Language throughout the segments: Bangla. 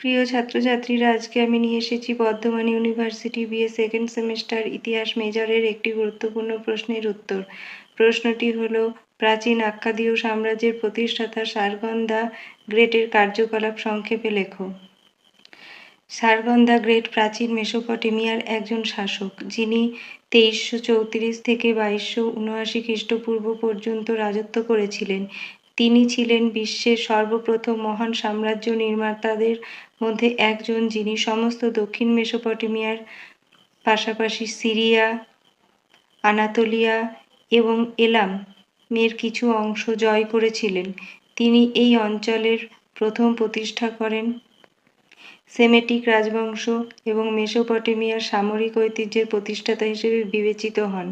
প্রিয় ছাত্রছাত্রীরা, আজকে আমি নিয়ে এসেছি Bardhaman university BA second semester ইতিহাস মেজরের একটি গুরুত্বপূর্ণ প্রশ্নের উত্তর। প্রশ্নটি হল, প্রাচীন আক্কাদীয় সাম্রাজ্যের প্রতিষ্ঠাতা সারগন গ্রেটের কার্যকলাপ সংক্ষেপে লেখো। সারগন দ্য গ্রেট প্রাচীন মেসোপটেমিয়ার একজন শাসক, যিনি তেইশশো চৌত্রিশ থেকে বাইশশো উনআশি খ্রিস্টপূর্ব পর্যন্ত রাজত্ব করেছিলেন। তিনি ছিলেন বিশ্বের সর্বপ্রথম মহান সাম্রাজ্য নির্মাতাদের মধ্যে একজন, যিনি সমস্ত দক্ষিণ মেসোপটেমিয়ার পাশাপাশি সিরিয়া, আনাতোলিয়া এবং এলাম মের কিছু অংশ জয় করেছিলেন। তিনি এই অঞ্চলের প্রথম প্রতিষ্ঠা করেন। সেমেটিক রাজবংশ এবং মেসোপটেমিয়ার সামরিক ঐতিহ্যের প্রতিষ্ঠাতা হিসেবে বিবেচিত হন।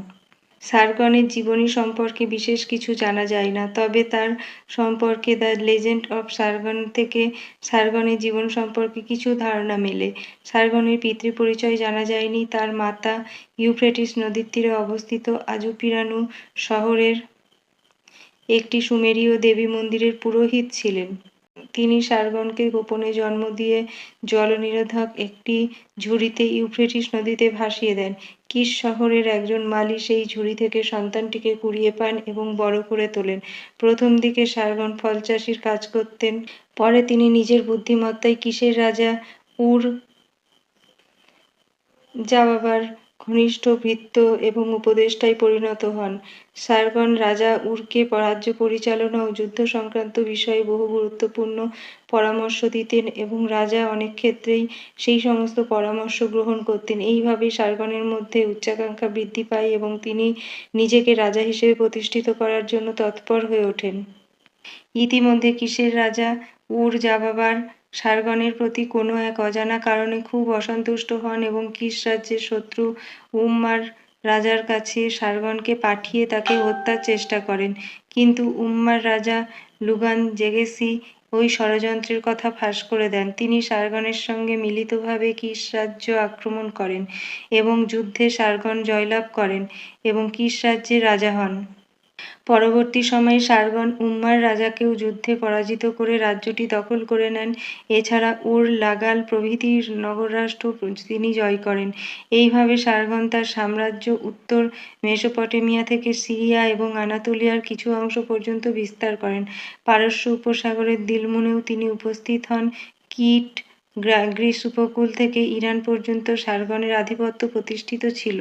সারগনের জীবনী সম্পর্কে বিশেষ কিছু জানা যায় না, তবে তার সম্পর্কে দ্য লেজেন্ড অফ সারগন থেকে সারগনের জীবন সম্পর্কে কিছু ধারণা মেলে। সারগনের পিতৃপরিচয় জানা যায়নি, তার মাতা ইউফ্রেটিস নদীর তীরে অবস্থিত আজুপিরানু শহরের একটি সুমেরীয় দেবী মন্দিরের পুরোহিত ছিলেন। তিনি সারগনকে গোপনে জন্ম দিয়ে জলনিরোধক একটি ঝুড়িতে ইউফ্রেটিস নদীতে ভাসিয়ে দেন। কিস শহরের একজন মালি সেই ঝুড়ি থেকে সন্তানটিকে কুড়িয়ে পান এবং বড় করে তোলেন। প্রথম দিকে সারগন ফল চাষির কাজ করতেন, পরে তিনি নিজের বুদ্ধিমত্তায় কিসের রাজা উর যাওয়াবার ঘনিষ্ঠ ভৃত্য এবং উপদেষ্টায় পরিণত হন। সারগন রাজা উরকে রাজ্য পরিচালনা ও যুদ্ধ সংক্রান্ত বিষয়ে বহু গুরুত্বপূর্ণ পরামর্শ দিতেন এবং রাজা অনেক ক্ষেত্রেই সেই সমস্ত পরামর্শ গ্রহণ করতেন। এইভাবেই সারগনের মধ্যে উচ্চাকাঙ্ক্ষা বৃদ্ধি পায় এবং তিনি নিজেকে রাজা হিসেবে প্রতিষ্ঠিত করার জন্য তৎপর হয়ে ওঠেন। ইতিমধ্যে কিসের রাজা? উর জাবাবার সারগনের প্রতি কোনো এক অজানা কারণে খুব অসন্তুষ্ট হন এবং কিস রাজ্যের শত্রু উম্মার রাজার কাছে সারগনকে পাঠিয়ে তাকে হত্যার চেষ্টা করেন। কিন্তু উম্মার রাজা লুগান জেগেসি ওই ষড়যন্ত্রের কথা ফাঁস করে দেন। তিনি সারগনের সঙ্গে মিলিতভাবে কিস রাজ্য আক্রমণ করেন এবং যুদ্ধে সারগন জয়লাভ করেন এবং কিস রাজ্যের রাজা হন। পরবর্তী সময়ে সারগন উম্মার রাজাকেও যুদ্ধে পরাজিত করে রাজ্যটি দখল করে নেন। এছাড়া উর লাগাল প্রভৃতি নগররাষ্ট্র তিনি জয় করেন। এইভাবে সারগন তার সাম্রাজ্য উত্তর মেসোপটেমিয়া থেকে সিরিয়া এবং আনাতোলিয়ার কিছু অংশ পর্যন্ত বিস্তার করেন। পারস্য উপসাগরের দিলমুনেও তিনি উপস্থিত হন। কিট গ্রিস উপকূল থেকে ইরান পর্যন্ত সারগনের আধিপত্য প্রতিষ্ঠিত ছিল।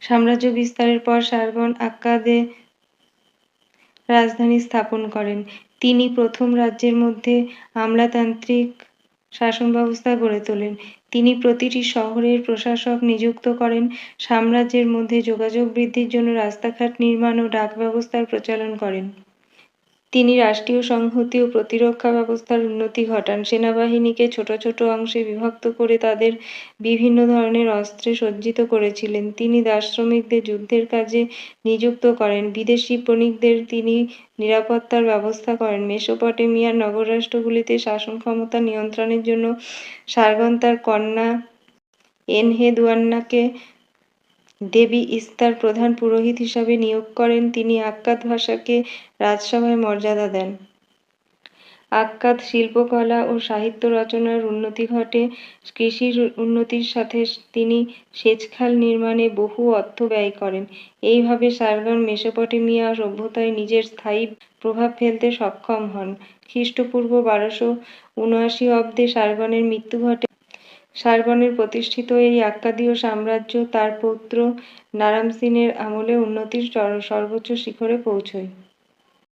সাম্রাজ্য বিস্তারের পর সারগন আক্কাদে রাজধানী স্থাপন করেন। তিনি প্রথম রাজ্যের মধ্যে আমলাতান্ত্রিক শাসন ব্যবস্থা গড়ে তোলেন। তিনি প্রতিটি শহরের প্রশাসক নিযুক্ত করেন। সাম্রাজ্যের মধ্যে যোগাযোগ বৃদ্ধির জন্য রাস্তাঘাট নির্মাণ ও ডাক ব্যবস্থার প্রচলন করেন। তিনি রাষ্ট্রীয় সংহতি ও প্রতিরক্ষা ব্যবস্থার উন্নতি ঘটান। সেনাবাহিনীকে ছোট ছোট অংশে বিভক্ত করে তাদের বিভিন্ন ধরনের অস্ত্রে সজ্জিত করেছিলেন। তিনি দাস শ্রমিকদের যুদ্ধের কাজে নিযুক্ত করেন। বিদেশি বণিকদের তিনি নিরাপত্তার ব্যবস্থা করেন। মেসোপটেমিয়ার নগররাষ্ট্রগুলিতে শাসন ক্ষমতা নিয়ন্ত্রণের জন্য সারগন তার কন্যা এনহেদুয়ান্নাকে দেবী ইস্তার প্রধান পুরোহিত হিসাবে নিয়োগ করেন, তিনি আক্কাদ ভাষাকে রাজসভায় মর্যাদা দেন। আক্কাদ শিল্পকলা ও সাহিত্য রচনার উন্নতি ঘটে। কৃষির উন্নতির সাথে তিনি সেচখাল নির্মাণে বহু অর্থ ব্যয় করেন। এইভাবে সারগন মেসোপটেমিয়া সভ্যতায় নিজের স্থায়ী প্রভাব ফেলতে সক্ষম হন। খ্রিস্টপূর্ব বারোশো উনআশি অব্দে সারগনের মৃত্যু ঘটে। সারগনের প্রতিষ্ঠিত এই আক্কাদীয় সাম্রাজ্য তার পৌত্র নারামসিনের আমলে উন্নতির সর্বোচ্চ শিখরে পৌঁছয়।